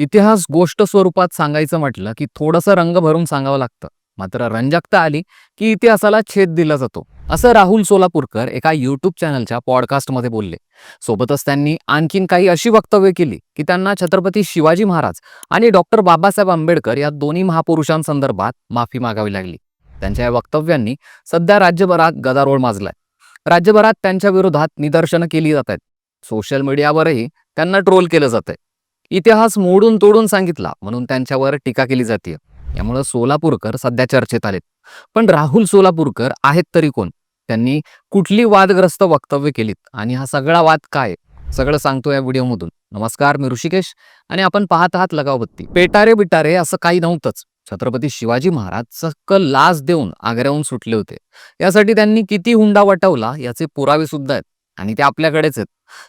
इतिहास गोष्ट स्वरूपात सांगायचं म्हटलं की थोडंसं रंग भरून सांगावं लागतं. मात्र रंजकता आली की इतिहासाला छेद दिला जातो. असं राहुल सोलापूरकर एका युट्यूब चॅनलच्या पॉडकास्टमध्ये बोलले. सोबतच त्यांनी आणखीन काही अशी वक्तव्य केली की त्यांना छत्रपती शिवाजी महाराज आणि डॉक्टर बाबासाहेब आंबेडकर या दोन्ही महापुरुषांसंदर्भात माफी मागावी लागली. त्यांच्या या वक्तव्यांनी सध्या राज्यभरात गदारोळ माजलाय. राज्यभरात त्यांच्या विरोधात निदर्शनं केली जात आहेत सोशल मीडियावरही त्यांना ट्रोल केलं जातंय. इतिहास मोडून तोडून सांगितला म्हणून त्यांच्यावर टीका केली जाते यामुळे सोलापूरकर सध्या चर्चेत आलेत. पण राहुल सोलापूरकर आहेत तरी कोण? त्यांनी कुठली वादग्रस्त वक्तव्य केलीत? आणि हा सगळा वाद काय? सगळं सांगतो या व्हिडिओमधून. नमस्कार मी ऋषिकेश आणि आपण पाहत आहात लगावबत्ती. पेटारे बिटारे असं काही नव्हतंच. छत्रपती शिवाजी महाराज चक्क लाच देऊन आग्र्याहून सुटले होते. यासाठी त्यांनी किती हुंडा वटवला याचे पुरावे सुद्धा आहेत. आणि ते आपल्याकडेच आहेत.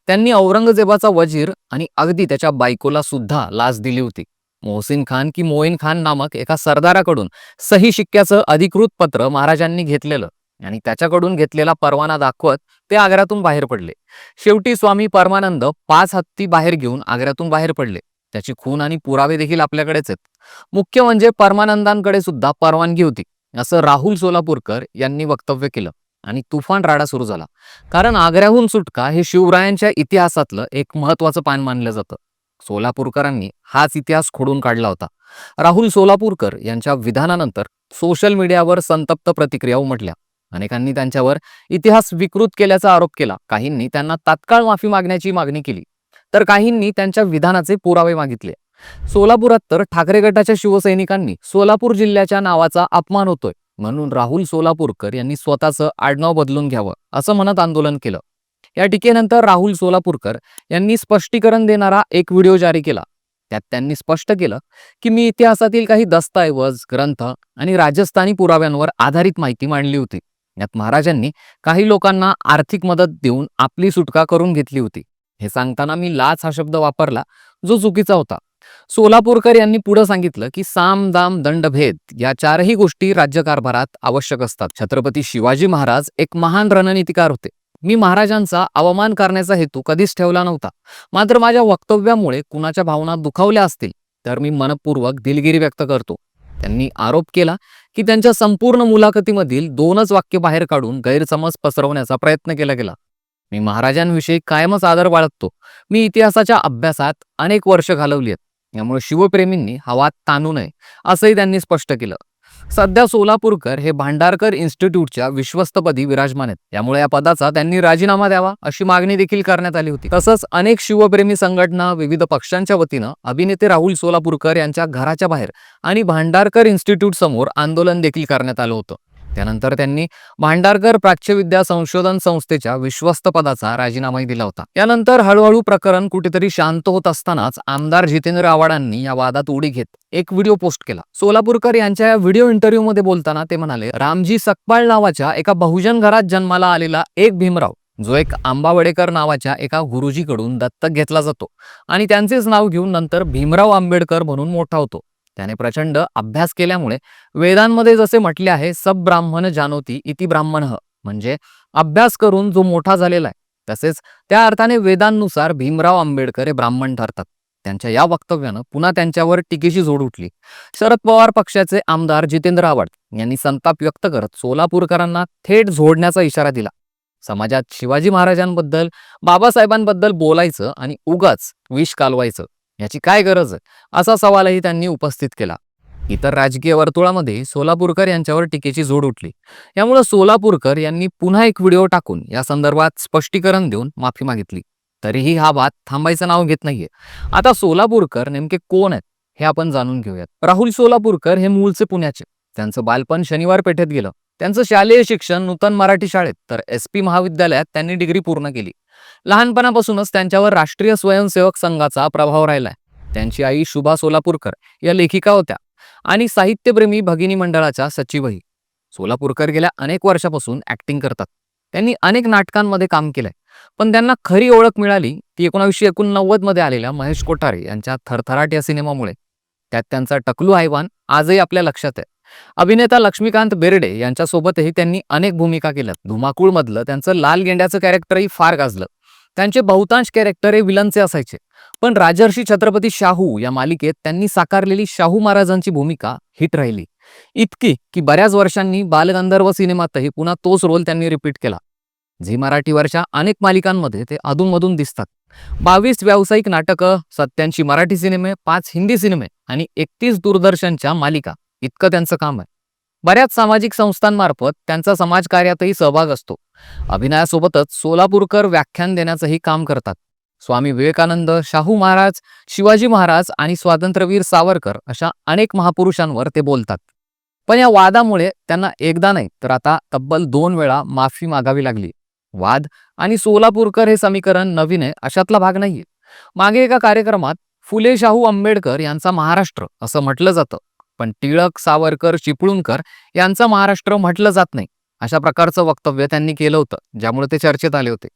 त्यांनी औरंगजेबाचा वजीर आणि अगदी त्याच्या बायकोला सुद्धा लाच दिली होती. मोहसिन खान की मोईन खान नामक एका सरदाराकडून सही शिक्क्याचं अधिकृत पत्र महाराजांनी घेतलेलं आणि त्याच्याकडून घेतलेला परवाना दाखवत ते आग्र्यातून बाहेर पडले. शेवटी स्वामी परमानंद पाच हत्ती बाहेर घेऊन आग्र्यातून बाहेर पडले. त्याची खून आणि पुरावे देखील आपल्याकडेच आहेत. मुख्य म्हणजे परमानंदांकडे सुद्धा परवानगी होती असं राहुल सोलापूरकर यांनी वक्तव्य केलं. आणि तुफान राडा सुरू झाला. कारण आग्र्याहून सुटका हे शिवरायांच्या इतिहासातलं एक महत्वाचं पान मानलं जातं. सोलापूरकरांनी हाच इतिहास खोडून काढला होता. राहुल सोलापूरकर यांच्या विधानानंतर सोशल मीडियावर संतप्त प्रतिक्रिया उमटल्या. अनेकांनी त्यांच्यावर इतिहास विकृत केल्याचा आरोप केला. काहींनी त्यांना तात्काळ माफी मागण्याची मागणी केली. तर काहींनी त्यांच्या विधानाचे पुरावे मागितले. सोलापुरात तर ठाकरे गटाच्या शिवसैनिकांनी सोलापूर जिल्ह्याच्या नावाचा अपमान होतोय. म्हणून राहुल सोलापूरकर यांनी स्वतःचं आडनाव बदलून घ्यावं असं म्हणत आंदोलन केलं. या टीकेनंतर राहुल सोलापूरकर यांनी स्पष्टीकरण देणारा एक व्हिडिओ जारी केला. त्यात त्यांनी स्पष्ट केलं की मी इतिहासातील काही दस्तऐवज ग्रंथ आणि राजस्थानी पुराव्यांवर आधारित माहिती मांडली होती. यात महाराजांनी काही लोकांना आर्थिक मदत देऊन आपली सुटका करून घेतली होती. हे सांगताना मी लाच हा शब्द वापरला जो चुकीचा होता. सोलापूरकर यांनी पुढे सांगितलं की साम दाम दंडभेद या चारही गोष्टी राज्यकारभारात आवश्यक असतात. छत्रपती शिवाजी महाराज एक महान रणनीतिकार होते. मी महाराजांचा अवमान करण्याचा हेतू कधीच ठेवला नव्हता. मात्र माझ्या वक्तव्यामुळे कुणाच्या भावना दुखावल्या असतील तर मी मनपूर्वक दिलगिरी व्यक्त करतो. त्यांनी आरोप केला की त्यांच्या संपूर्ण मुलाखतीमधील दोनच वाक्य बाहेर काढून गैरसमज पसरवण्याचा प्रयत्न केला गेला. मी महाराजांविषयी कायमच आदर बाळगतो. मी इतिहासाच्या अभ्यासात अनेक वर्ष घालवली आहेत. यामुळे शिवप्रेमींनी हवा ताणू नये असंही त्यांनी स्पष्ट केलं. सध्या सोलापूरकर हे भांडारकर इन्स्टिट्यूटच्या विश्वस्तपदी विराजमान आहेत. त्यामुळे या पदाचा त्यांनी राजीनामा द्यावा अशी मागणी देखील करण्यात आली होती. तसंच अनेक शिवप्रेमी संघटना विविध पक्षांच्या वतीनं अभिनेते राहुल सोलापूरकर यांच्या घराच्या बाहेर आणि भांडारकर इन्स्टिट्यूट समोर आंदोलन देखील करण्यात आलं होतं. त्यानंतर त्यांनी भांडारकर प्राच्यविद्या संशोधन संस्थेच्या विश्वस्त पदाचा राजीनामाही दिला होता. यानंतर हळूहळू प्रकरण कुठेतरी शांत होत असतानाच आमदार जितेंद्र आव्हाडांनी या वादात उडी घेत एक व्हिडिओ पोस्ट केला. सोलापूरकर यांच्या या व्हिडिओ इंटरव्ह्यू मध्ये बोलताना ते म्हणाले रामजी सकपाळ नावाच्या एका बहुजन घरात जन्माला आलेला एक भीमराव जो एक आंबावडेकर नावाच्या एका गुरुजीकडून दत्तक घेतला जातो आणि त्यांचेच नाव घेऊन नंतर भीमराव आंबेडकर म्हणून मोठा होतो. त्याने प्रचंड अभ्यास केल्यामुळे वेदांमध्ये जसे म्हटले आहे सब ब्राह्मण जानोती इति ब्राह्मण. म्हणजे अभ्यास करून जो मोठा झालेला आहे तसेच त्या अर्थाने वेदांनुसार भीमराव आंबेडकर हे ब्राह्मण ठरतात. त्यांच्या या वक्तव्यानं पुन्हा त्यांच्यावर टीकेची जोड उठली. शरद पवार पक्षाचे आमदार जितेंद्र आव्हाड यांनी संताप व्यक्त करत सोलापूरकरांना थेट झोडण्याचा इशारा दिला. समाजात शिवाजी महाराजांबद्दल बाबासाहेबांबद्दल बोलायचं आणि उगाच विष कालवायचं. याची काय गरज? आहे असा सवालही त्यांनी उपस्थित केला. इतर राजकीय वर्तुळामध्ये सोलापूरकर यांच्यावर टीकेची जोड उठली. यामुळे सोलापूरकर यांनी पुन्हा एक व्हिडिओ टाकून या संदर्भात स्पष्टीकरण देऊन माफी मागितली. तरीही हा वाद थांबायचं नाव घेत नाहीये. आता सोलापूरकर नेमके कोण आहेत हे आपण जाणून घेऊयात. राहुल सोलापूरकर हे मूळचे पुण्याचे. त्यांचं बालपण शनिवार पेठेत गेलं. त्यांचं शालेय शिक्षण नूतन मराठी शाळेत तर एस पी महाविद्यालयात त्यांनी डिग्री पूर्ण केली. लहानपणापासूनच त्यांच्यावर राष्ट्रीय स्वयंसेवक संघाचा प्रभाव राहिलाय. त्यांची आई शुभा सोलापूरकर या लेखिका होत्या आणि साहित्यप्रेमी भगिनी मंडळाच्या सचिवही. सोलापूरकर गेल्या अनेक वर्षापासून ऍक्टिंग करतात. त्यांनी अनेक नाटकांमध्ये काम केलंय. पण त्यांना खरी ओळख मिळाली ती एकोणावीसशे एकोणनव्वदमध्ये आलेल्या महेश कोठारे यांच्या थरथराट या सिनेमामुळे. त्यात त्यांचा टकलू हैवान आजही आपल्या लक्षात आहे. अभिनेता लक्ष्मीकांत बेर्डे यांच्यासोबतही त्यांनी अनेक भूमिका केल्यात. धुमाकूळ मधलं त्यांचं लाल गेंड्याचं कॅरेक्टरही फार गाजलं. त्यांचे बहुतांश कॅरेक्टर हे विलनचे असायचे. पण राजर्षी छत्रपती शाहू या मालिकेत त्यांनी साकारलेली शाहू महाराजांची भूमिका हिट राहिली. इतकी की बऱ्याच वर्षांनी बालगंधर्व सिनेमातही पुन्हा तोच रोल त्यांनी रिपीट केला. झी मराठीवरच्या अनेक मालिकांमध्ये ते अधूनमधून दिसतात. बावीस व्यावसायिक नाटकं सत्याऐंशी मराठी सिनेमे पाच हिंदी सिनेमे आणि एकतीस दूरदर्शनच्या मालिका. इतकं त्यांचं काम आहे. बऱ्याच सामाजिक संस्थांमार्फत त्यांचा समाजकार्यातही सहभाग असतो. अभिनयासोबतच सोलापूरकर व्याख्यान देण्याचंही काम करतात. स्वामी विवेकानंद शाहू महाराज शिवाजी महाराज आणि स्वातंत्र्यवीर सावरकर अशा अनेक महापुरुषांवर ते बोलतात. पण या वादामुळे त्यांना एकदा नाही तर आता तब्बल दोन वेळा माफी मागावी लागली. वाद आणि सोलापूरकर हे समीकरण नवीन आहे अशातला भाग नाहीये. मागे एका कार्यक्रमात फुले शाहू आंबेडकर यांचा महाराष्ट्र असं म्हटलं जातं. पण टिळक सावरकर चिपळूणकर यांचा महाराष्ट्र म्हटलं जात नाही. अशा प्रकारचं वक्तव्य त्यांनी केलं होतं ज्यामुळे ते चर्चेत आले होते.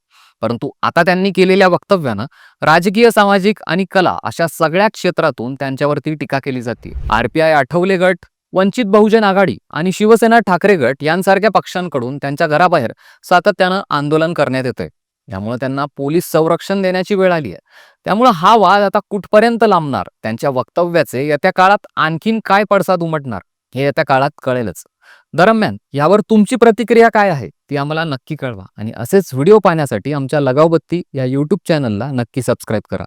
परंतु आता त्यांनी केलेल्या वक्तव्यानं राजकीय सामाजिक आणि कला अशा सगळ्या क्षेत्रातून त्यांच्यावरती टीका केली जाते. आरपीआय आठवले गट वंचित बहुजन आघाडी आणि शिवसेना ठाकरे गट यांसारख्या पक्षांकडून त्यांच्या घराबाहेर सातत्यानं आंदोलन करण्यात येतंय. यामुळे त्यांना पोलीस संरक्षण देण्याची वेळ आली आहे त्यामुळं हा वाद आता कुठपर्यंत लांबणार? त्यांच्या वक्तव्याचे येत्या काळात आणखीन काय पडसाद उमटणार? हे येत्या काळात कळेलच. दरम्यान यावर तुमची प्रतिक्रिया काय आहे ती आम्हाला नक्की कळवा. आणि असेच व्हिडिओ पाहण्यासाठी आमच्या लगावबत्ती या यूट्यूब चॅनलला नक्की सबस्क्राईब करा.